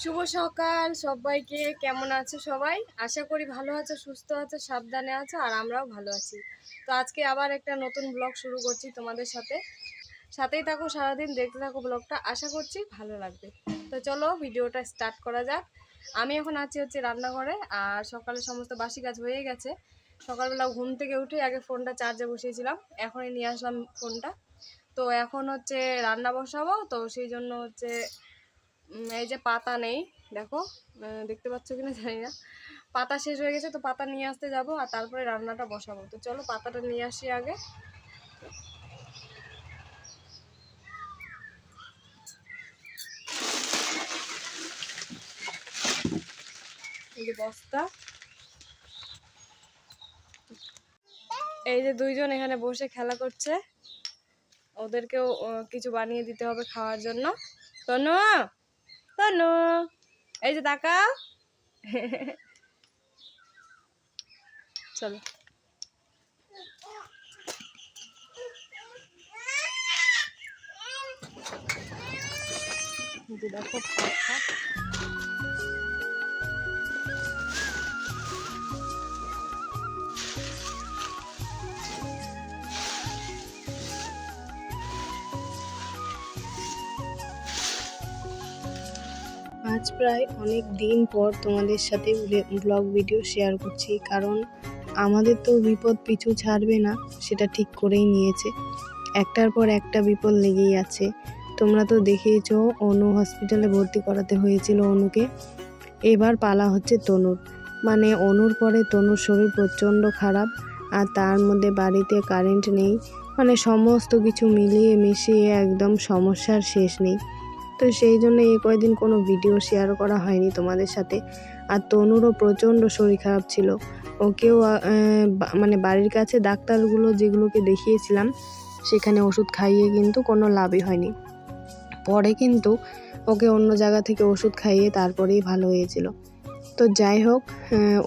শুভ সকাল সবাইকে, কেমন আছে সবাই? আশা করি ভালো আছে, সুস্থ আছে, সাবধানে আছে, আর আমরাও ভালো আছি। তো আজকে আবার একটা নতুন ব্লগ শুরু করছি তোমাদের সাথে। সাথেই থাকো, সারাদিন দেখতে থাকো ব্লগটা, আশা করছি ভালো লাগবে। তো চলো ভিডিওটা স্টার্ট করা যাক। আমি এখন আছি হচ্ছে রান্নাঘরে, আর সকালে সমস্ত বাসি কাজ হয়ে গেছে। সকালবেলা ঘুম থেকে উঠে আগে ফোনটা চার্জে বসিয়েছিলাম, এখনই নিয়ে আসলাম ফোনটা। তো এখন হচ্ছে রান্না বসাবো, তো সেই জন্য হচ্ছে এই যে পাতা নেই, দেখো দেখতে পাচ্ছ কিনা জানি না। পাতা শেষ হয়ে গেছে, তো পাতা নিয়ে আসতে যাব আর তারপরে রান্নাটা বসাবো। তো চলো, পাতাটা নিয়ে আসি আগে। যে বস্তা। এই যে দুইজন এখানে বসে খেলা করছে। ওদেরকেও কিছু বানিয়ে দিতে হবে খাওয়ার জন্য। তনু! তনু এই যে তাকা চলো। দেখো আজ প্রায় অনেক দিন পর তোমাদের সাথে ব্লগ ভিডিও শেয়ার করছি, কারণ আমাদের তো বিপদ পিছু ছাড়বে না, সেটা ঠিক করেই নিয়েছে। একটার পর একটা বিপদ লেগেই আছে। তোমরা তো দেখেইছো, অনু হসপিটালে ভর্তি করাতে হয়েছিল অনুকে। এবার পালা হচ্ছে তনুর। মানে অনুর পরে তনুর শরীর প্রচণ্ড খারাপ, আর তার মধ্যে বাড়িতে কারেন্ট নেই। মানে সমস্ত কিছু মিলিয়ে মিশিয়ে একদম সমস্যার শেষ নেই। তো সেই জন্য এই কয়েকদিন কোনো ভিডিও শেয়ার করা হয়নি তোমাদের সাথে। আর তনুরও প্রচণ্ড শরীর খারাপ ছিল। ওকেও মানে বাড়ির কাছে ডাক্তারগুলো যেগুলোকে দেখিয়েছিলাম, সেখানে ওষুধ খাইয়ে কিন্তু কোনো লাভই হয়নি। পরে কিন্তু ওকে অন্য জায়গা থেকে ওষুধ খাইয়ে তারপরেই ভালো হয়েছিল। তো যাই হোক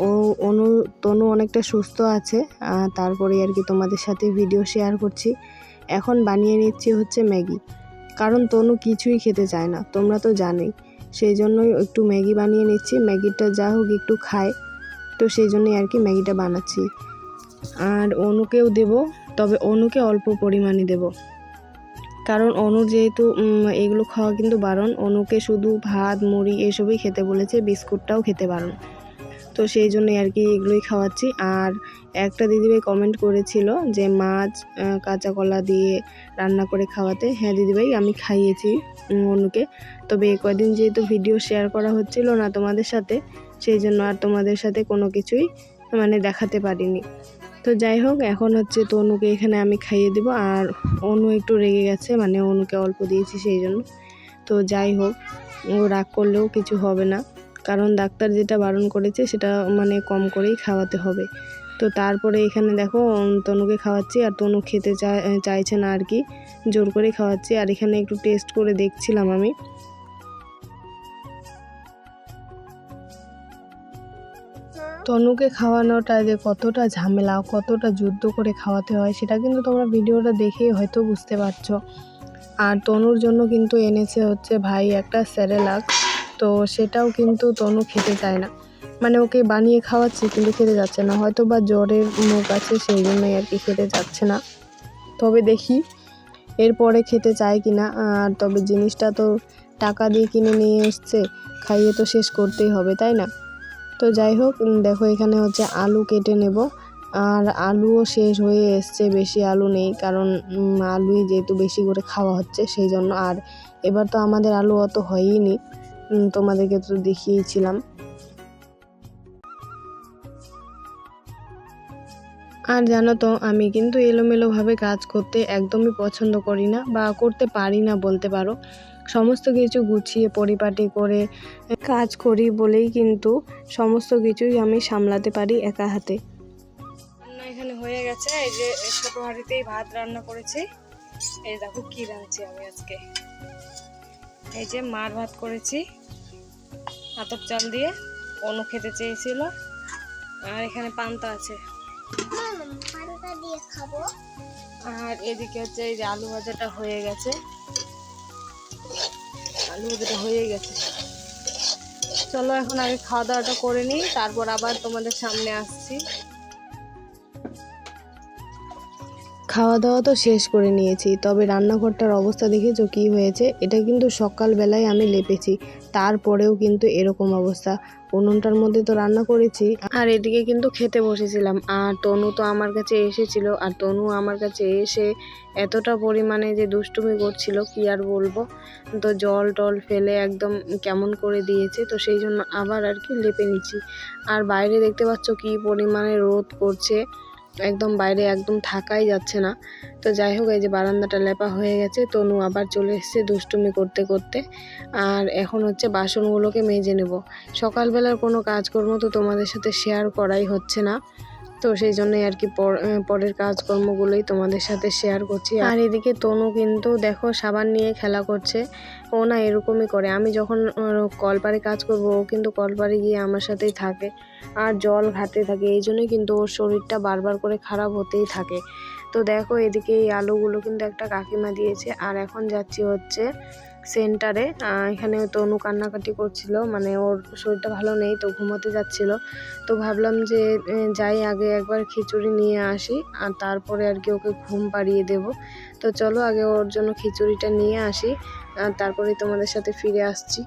ও, অনু, তনু অনেকটা সুস্থ আছে তারপরে আর কি তোমাদের সাথে ভিডিও শেয়ার করছি। এখন বানিয়ে নিচ্ছি হচ্ছে ম্যাগি। কারণ তনু কিছুই খেতে চায় না, তোমরা তো জানোই। সেই জন্যই একটু ম্যাগি বানিয়ে নিচ্ছি, ম্যাগিটা যা হোক একটু খায়, তো সেই জন্যই আর কি ম্যাগিটা বানাচ্ছি। আর অনুকেও দেব, তবে অনুকে অল্প পরিমাণে দেব। কারণ অনুর যেহেতু এগুলো খাওয়া কিন্তু বারণ, অনুকে শুধু ভাত, মুড়ি এসবই খেতে বলেছে, বিস্কুটটাও খেতে বারণ। তো সেই জন্যই আর কি এগুলোই খাওয়াচ্ছি। আর একটা দিদিভাই কমেন্ট করেছিল যে, মাছ কাঁচা কলা দিয়ে রান্না করে খাওয়াতে। হ্যাঁ দিদিভাই, আমি খাইয়েছি অনুকে তবে কদিন যেহেতু ভিডিও শেয়ার করা হচ্ছিল না তোমাদের সাথে, সেই জন্য আর তোমাদের সাথে কোনো কিছুই মানে দেখাতে পারিনি। তো যাই হোক, এখন হচ্ছে তো অনুকে এখানে আমি খাইয়ে দিব। আর অনু একটু রেগে গেছে মানে অনুকে অল্প দিয়েছি সেই জন্য। তো যাই হোক, ও রাগ করলেও কিছু হবে না। কারণ ডাক্তার যেটা বারণ করেছে সেটা মানে কম করেই খাওয়াতে হবে। তো তারপরে এখানে দেখো তনুকে খাওয়াচ্ছি আর তনু খেতে চাইছে না আর কি। জোর করে খাওয়াচ্ছি আর এখানে একটু টেস্ট করে দেখছিলাম আমি। তনুকে খাওয়ানোটা যে কতটা ঝামেলা, কতটা যুদ্ধ করে খাওয়াতে হয়, সেটা কিন্তু তোমরা ভিডিওটা দেখেই হয়তো বুঝতে পারছ। আর তনুর জন্য কিন্তু এনেছে হচ্ছে ভাই একটা স্যারেলাক। তো সেটাও কিন্তু তনু খেতে চায় না। মানে ওকে বানিয়ে খাওয়াচ্ছি কিন্তু খেতে যাচ্ছে না। হয়তো বা জ্বরের মুখ আছে সেই জন্যই আর কি খেতে যাচ্ছে না। তবে দেখি এরপরে খেতে চায় কি না। আর তবে জিনিসটা তো টাকা দিয়ে কিনে নিয়ে এসছে, খাইয়ে তো শেষ করতেই হবে, তাই না? তো যাই হোক দেখো এখানে হচ্ছে আলু কেটে নেব। আর আলুও শেষ হয়ে এসছে, বেশি আলু নেই কারণ আলুই যেহেতু বেশি করে খাওয়া হচ্ছে সেই জন্য আর এবার তো আমাদের আলু অত হয়ইনি তোমাদেরকে তো দেখিয়েছিলাম। আর জানো তো, আমি কিন্তু এলোমেলোভাবে কাজ করতে একদমই পছন্দ করি না বা করতে পারি না বলতে পারো। সমস্ত কিছু গুছিয়ে, পরিপাটি করে, কাজ করি বলেই কিন্তু সমস্ত কিছুই আমি সামলাতে পারি একা হাতে। এখানে হয়ে গেছে, এই যে ছোট হাঁড়িতেই ভাত রান্না করেছি। এই দেখো কি রাঁধছি আমি আজকে। এই যে মার ভাত করেছি। আতপ চাল দিয়ে অনু খেতে চেয়েছিল। আর এখানে পান্তা আছে। আর এদিকে হচ্ছে এই যে আলু ভাজাটা হয়ে গেছে। আলু ভাজাটা হয়ে গেছে। চলো এখন আগে খাওয়া দাওয়াটা করে নিই তারপর আবার তোমাদের সামনে আসছি। খাওয়া দাওয়া তো শেষ করে নিয়েছি, তবে রান্নাঘরটার অবস্থা দেখেছ কী হয়েছে। এটা কিন্তু সকালবেলায় আমি লেপেছি, তারপরেও কিন্তু এরকম অবস্থা। উনুনটার মধ্যে তো রান্না করেছি। আর এদিকে কিন্তু খেতে বসেছিলাম, আর তনু তো আমার কাছে এসেছিল, আর তনু আমার কাছে এসে এতটা পরিমাণে যে দুষ্টুমি করছিল, কি আর বলব? তো জল টল ফেলে একদম কেমন করে দিয়েছে, তো সেই জন্য আবার আর কি লেপে নিচ্ছি। আর বাইরে দেখতে পাচ্ছ কি পরিমাণে রোদ করছে। একদম বাইরে, একদম থাকাই যাচ্ছে না। তো যাই হোক, এই যে বারান্দাটা লেপা হয়ে গেছে, তনু আবার চলে এসেছে দুষ্টুমি করতে করতে। আর এখন হচ্ছে বাসনগুলোকে মেজে নেব। সকালবেলার কোনো কাজকর্ম তো তোমাদের সাথে শেয়ার করাই হচ্ছে না। তো সেই জন্যই আর কি পর- পরের কাজকর্মগুলোই তোমাদের সাথে শেয়ার করছি। আর এদিকে তনু কিন্তু দেখো সাবান নিয়ে খেলা করছে। ও না এরকমই করে। আমি যখন কলপারে কাজ করব, ও কিন্তু কলপারে গিয়ে আমার সাথেই থাকে। আর জল ঘাটতে থাকে। এই জন্যই কিন্তু ওর শরীরটা বারবার করে খারাপ হতেই থাকে। তো দেখো এদিকে এই আলুগুলো কিন্তু একটা কাকিমা দিয়েছে। আর এখন যাচ্ছি হচ্ছে সেন্টারে এখানে তনু কান্নাকাটি করছিল মানে ওর শরীরটা ভালো নেই তো ঘুমোতে যাচ্ছিল। তো ভাবলাম যে যাই, আগে একবার খিচুড়ি নিয়ে আসি, আর তারপরে আর কি ওকে ঘুম পাড়িয়ে দেব। তো চলো, আগে ওর জন্য খিচুড়িটা নিয়ে আসি, আর তারপরে তোমাদের সাথে ফিরে আসছি।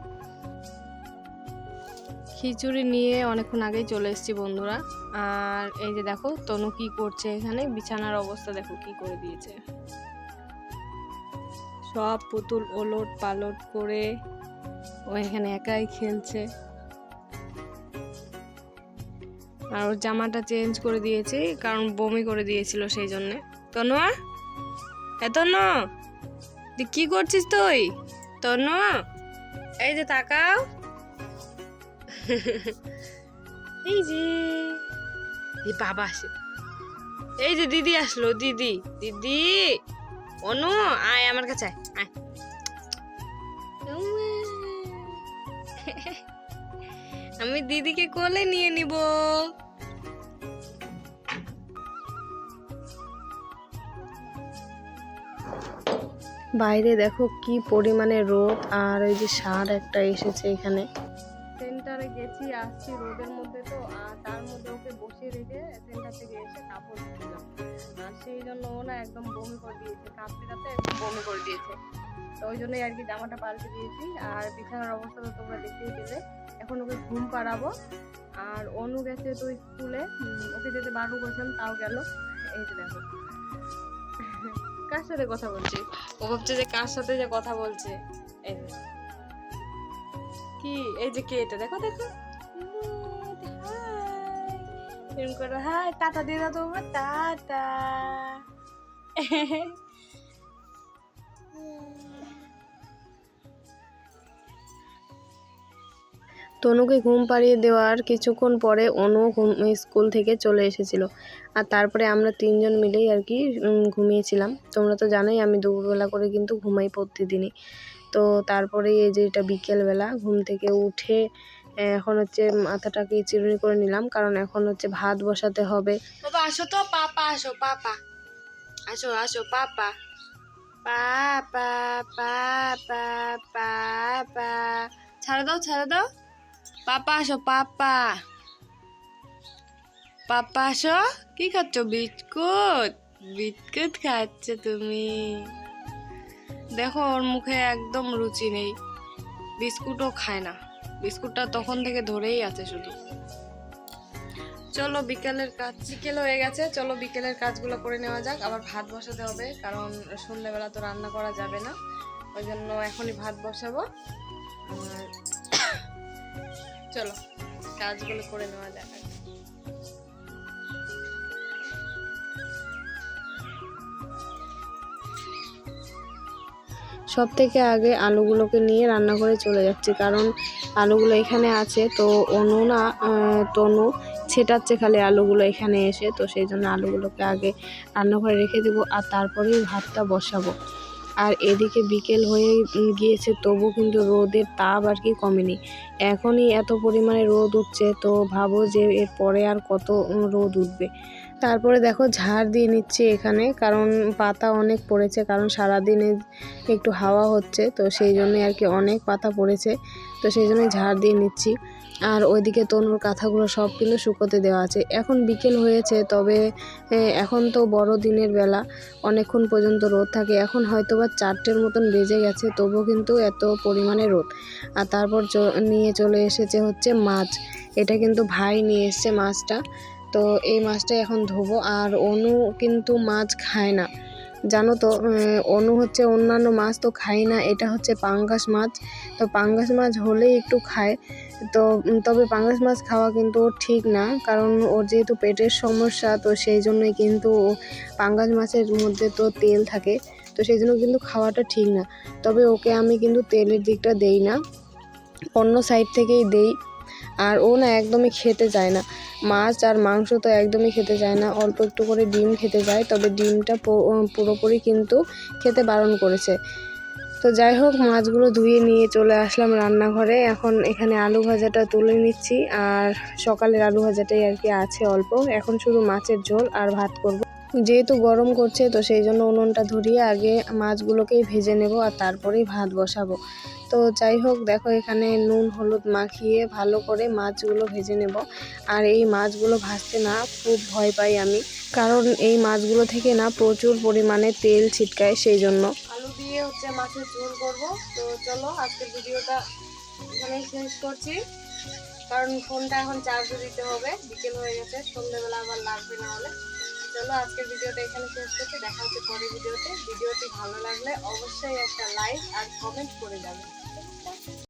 খিচুড়ি নিয়ে অনেকক্ষণ আগেই চলে এসেছি বন্ধুরা। আর এই যে দেখো, তনু কি করছে এখানে, বিছানার অবস্থা দেখো কি করে দিয়েছে। সব পুতুল ওলট পালট করে ও এখানে একাই খেলছে। আর ওর জামাটা চেঞ্জ করে দিয়েছি, কারণ বমি করে দিয়েছিল সেই জন্যে। তনু এ তনু! তুই কি করছিস তুই? তনু এই যে তাকাও। এই যে। বাবা আসে। এই যে দিদি আসলো, দিদি দিদি। অনু আয় আমার কাছে আয় আমি দিদিকে কোলে নিয়ে নিব। বাইরে দেখো কি পরিমাণে রোদ আর ওই যে সার একটা এসেছে এখানে। সেন্টারে গেছি আসছি রোদের মধ্যে। একদম বমি করে দিয়েছে, কাঁপতে কাঁপতে একদম বমি করে দিয়েছে। তো ওই জন্যই আর কি জামাটা পাল্টে দিয়েছি। আর বিছানার অবস্থা তো তোমরা দেখতেই পেলে। এখন ওকে ঘুম পাড়াবো। আর অনু গেছে তো স্কুলে। ওকে যেতে বারণ করেছিলাম, তাও গেল। এই যে দেখো। কার সাথে কথা বলছি? ও ভাবছে যে কার সাথে যে কথা বলছে। এই। কি? এই যে কে এটা? দেখো দেখো। এরকম করে, হাই, টাটা দিয়ে দাও তোমার, টাটা। তনুকে ঘুম পাড়িয়ে দেওয়ার কিছুক্ষণ পরে অনু ঘুম স্কুল থেকে চলে এসেছিল। আর তারপরে আমরা তিনজন মিলেই আর কি ঘুমিয়েছিলাম। তোমরা তো জানোই আমি দুপুরবেলা করে কিন্তু ঘুমাই প্রতিদিনই। তো তারপরে এই যে এটা বিকেলবেলা, ঘুম থেকে উঠে এখন হচ্ছে মাথাটাকে চিরুনি করে নিলাম। কারণ এখন হচ্ছে ভাত বসাতে হবে। আসো তো, পাপা, আসো, পাপা। আসো আসো পাপা পাপা পাপা পাপা ছাড়া দাও ছাড়া দাও পাপা আসো পাপা পাপা আসো কি খাচ্ছ বিস্কুট বিস্কুট খাচ্ছ তুমি। দেখো, ওর মুখে একদম রুচি নেই। বিস্কুটও খায় না। বিস্কুটটা তখন থেকে ধরেই আছে শুধু। চলো বিকেলের কাজ বিকেল হয়ে গেছে, চলো বিকেলের কাজগুলো করে নেওয়া যাক। আবার ভাত বসাতে হবে, কারণ সন্ধ্যেবেলা তো রান্না করা যাবে না। ওই জন্য এখনই ভাত বসাবো। আর চলো, কাজগুলো করে নেওয়া যাক সব থেকে আগে আলুগুলোকে নিয়ে রান্নাঘরে চলে যাচ্ছি, কারণ আলুগুলো এখানে আছে। তো অনু না তনু ছেটাচ্ছে খালি আলুগুলো এখানে এসে। তো সেই জন্য আলুগুলোকে আগে রান্নাঘরে রেখে দেবো আর তারপরেই ভাতটা বসাবো। আর এদিকে বিকেল হয়ে গিয়েছে, তবু কিন্তু রোদের তাপ আর কি কমেনি। এখনই এত পরিমাণে রোদ উঠছে, তো ভাবো যে এর পরে আর কত রোদ উঠবে। তারপরে দেখো ঝাড় দিয়ে নিচ্ছি এখানে, কারণ পাতা অনেক পড়েছে, কারণ সারাদিনে একটু হাওয়া হচ্ছে, তো সেই জন্যই আর কি অনেক পাতা পড়েছে, তো সেই জন্যই ঝাড় দিয়ে নিচ্ছি। আর ওইদিকে তনুর কাঁথাগুলো সব কিন্তু শুকোতে দেওয়া আছে। এখন বিকেল হয়েছে, তবে এখন তো বড় দিনের বেলা, অনেকক্ষণ পর্যন্ত রোদ থাকে, এখন হয়তো বা চারটের মতন বেজে গেছে, তবুও কিন্তু এত পরিমাণে রোদ। আর তারপর নিয়ে চলে এসেছে হচ্ছে মাছ, এটা কিন্তু ভাই নিয়ে এসছে মাছটা তো এই মাছটা এখন ধোবো। আর অনু কিন্তু মাছ খায় না। জানো তো অনু হচ্ছে অন্যান্য মাছ তো খায় না। এটা হচ্ছে পাঙ্গাস মাছ। তো পাঙ্গাস মাছ হলেই একটু খায়। তো তবে পাঙ্গাস মাছ খাওয়া কিন্তু ঠিক না। কারণ ওর যেহেতু পেটের সমস্যা, তো সেই জন্যই কিন্তু পাঙ্গাস মাছের মধ্যে তো তেল থাকে। তো সেই জন্য কিন্তু খাওয়াটা ঠিক না। তবে ওকে আমি কিন্তু তেলের দিকটা দেই না। অন্য সাইড থেকেই দেই। আর ও না একদমই খেতে চায় না। মাছ আর মাংস তো একদমই খেতে চায় না। অল্প একটু করে ডিম খেতে চায় তবে ডিমটা পুরোপুরি কিন্তু খেতে বারণ করেছে। তো যাই হোক, মাছগুলো ধুয়ে নিয়ে চলে আসলাম রান্নাঘরে। এখন এখানে আলু ভাজাটা তুলে নিচ্ছি। আর সকালের আলু ভাজাটাই আর কি আছে অল্প। এখন শুধু মাছের ঝোল আর ভাত করব। যেহেতু গরম করছে, তো সেই জন্য উনুনটা ধরিয়ে আগে মাছগুলোকেই ভেজে নেব আর তারপরেই ভাত বসাবো। তো যাই হোক, দেখো এখানে নুন, হলুদ মাখিয়ে ভালো করে মাছগুলো ভেজে নেব। আর এই মাছগুলো ভাজতে না খুব ভয় পাই আমি, কারণ এই মাছগুলো থেকে না প্রচুর পরিমাণে তেল ছিটকায় সেই জন্য। আলু দিয়ে হচ্ছে মাছের ঝোল করব। তো চলো, আজকের ভিডিওটা শেষ করছি। কারণ ফোনটা এখন চার্জে দিতে হবে। বিকেল হয়ে গেছে, সন্ধ্যেবেলা আবার লাগবে না হলে। চলো আজকের ভিডিওটা এখানে শেষ করছি। দেখা হচ্ছে পরের ভিডিওতে। ভিডিওটি ভালো লাগলে অবশ্যই একটা লাইক আর কমেন্ট করে যাবে।